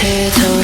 곁에